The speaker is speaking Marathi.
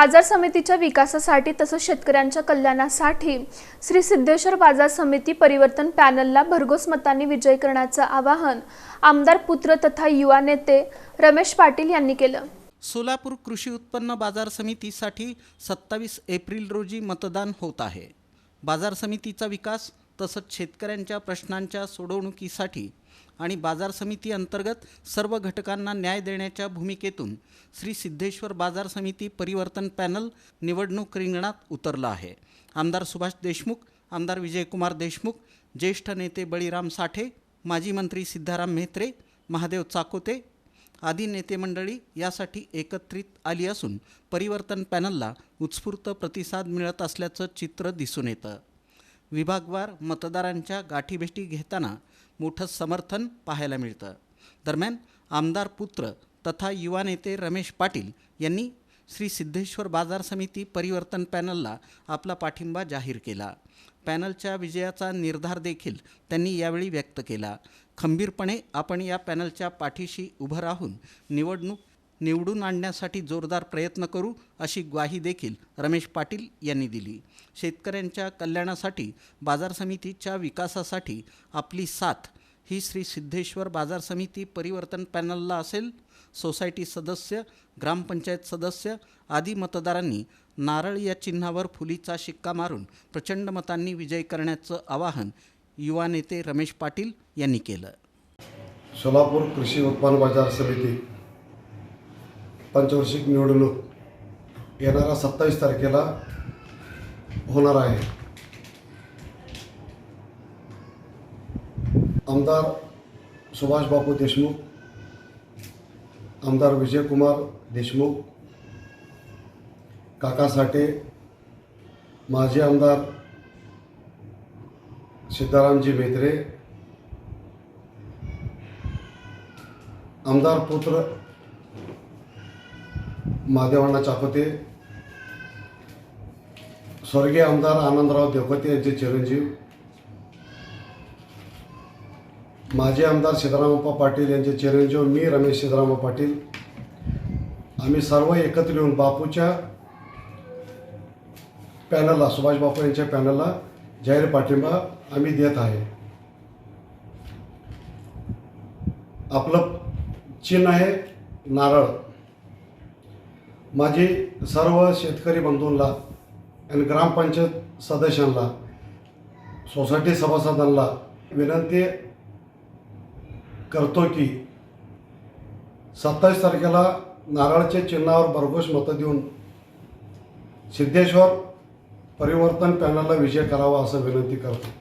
बाजार समितीच्या विकासासाठी तसंच शेतकऱ्यांच्या कल्याणासाठी श्री सिद्धेश्वर बाजार समिती परिवर्तन पॅनलला भरघोस मतांनी विजय करण्याचं आवाहन आमदार पुत्र तथा युवा नेते रमेश पाटील यांनी केलं. सोलापूर कृषी उत्पन्न बाजार समितीसाठी सत्तावीस एप्रिल रोजी मतदान होत आहे. बाजार समितीचा विकास तसंच शेतकऱ्यांच्या प्रश्नांच्या सोडवणुकीसाठी आणि बाजार समिती अंतर्गत सर्व घटकांना न्याय देण्याच्या भूमिकेतून श्री सिद्धेश्वर बाजार समिती परिवर्तन पॅनल निवडणूक रिंगणात उतरलं आहे. आमदार सुभाष देशमुख आमदार विजयकुमार देशमुख ज्येष्ठ नेते बळीराम साठे माजी मंत्री सिद्धाराम म्हेत्रे महादेव चाकोते आदी नेते मंडळी यासाठी एकत्रित आली असून परिवर्तन पॅनलला उत्स्फूर्त प्रतिसाद मिळत असल्याचं चित्र दिसून येतं. विभागवार मतदारांच्या गाठीभेटी घेताना मोठं समर्थन पाहायला मिळतं. दरम्यान आमदार पुत्र तथा युवा नेते रमेश पाटील यांनी श्री सिद्धेश्वर बाजार समिती परिवर्तन पॅनलला आपला पाठिंबा जाहीर केला. पॅनलच्या विजयाचा निर्धार देखील त्यांनी यावेळी व्यक्त केला. खंबीरपणे आपण या पॅनलच्या पाठीशी उभं राहून निवडणूक निवडून आणण्यासाठी जोरदार प्रयत्न करू अशी ग्वाही देखील रमेश पाटील यांनी दिली. शेतकऱ्यांच्या कल्याणासाठी बाजार समितीच्या विकासासाठी आपली साथ ही श्री सिद्धेश्वर बाजार समिती परिवर्तन पॅनलला असेल. सोसायटी सदस्य ग्रामपंचायत सदस्य आदी मतदारांनी नारळ या चिन्हावर फुलीचा शिक्का मारून प्रचंड मतांनी विजय करण्याचं आवाहन युवा नेते रमेश पाटील यांनी केलं. सोलापूर कृषी उत्पन्न बाजार समिती पंचवार्षिक निवडणूक येणाऱ्या सत्तावीस तारखेला होणार आहे. आमदार सुभाष बापू देशमुख आमदार विजयकुमार देशमुख काका साठे माजी आमदार सिद्धारामजी मेत्रे आमदार पुत्र महादेवांना चापते. स्वर्गीय आमदार आनंदराव देवकते यांचे चिरंजीव. माजी आमदार सिद्धरामप्पा पाटील यांचे चिरंजीव मी रमेश सिद्धरामप्पा पाटील. आम्ही सर्व एकत्र येऊन बापूच्या पॅनलला सुभाष बापू यांच्या पॅनलला जाहीर पाठिंबा आम्ही देत आहे. आपलं चिन्ह आहे नारळ. माझी सर्व शेतकरी बंधूंना आणि ग्रामपंचायत सदस्यांना सोसायटी सभासदांना विनंती करतो की सत्तावीस तारखेला नारळच्या चिन्हावर भरघोस मतं देऊन सिद्धेश्वर परिवर्तन पॅनलला विजय करावा असं विनंती करतो.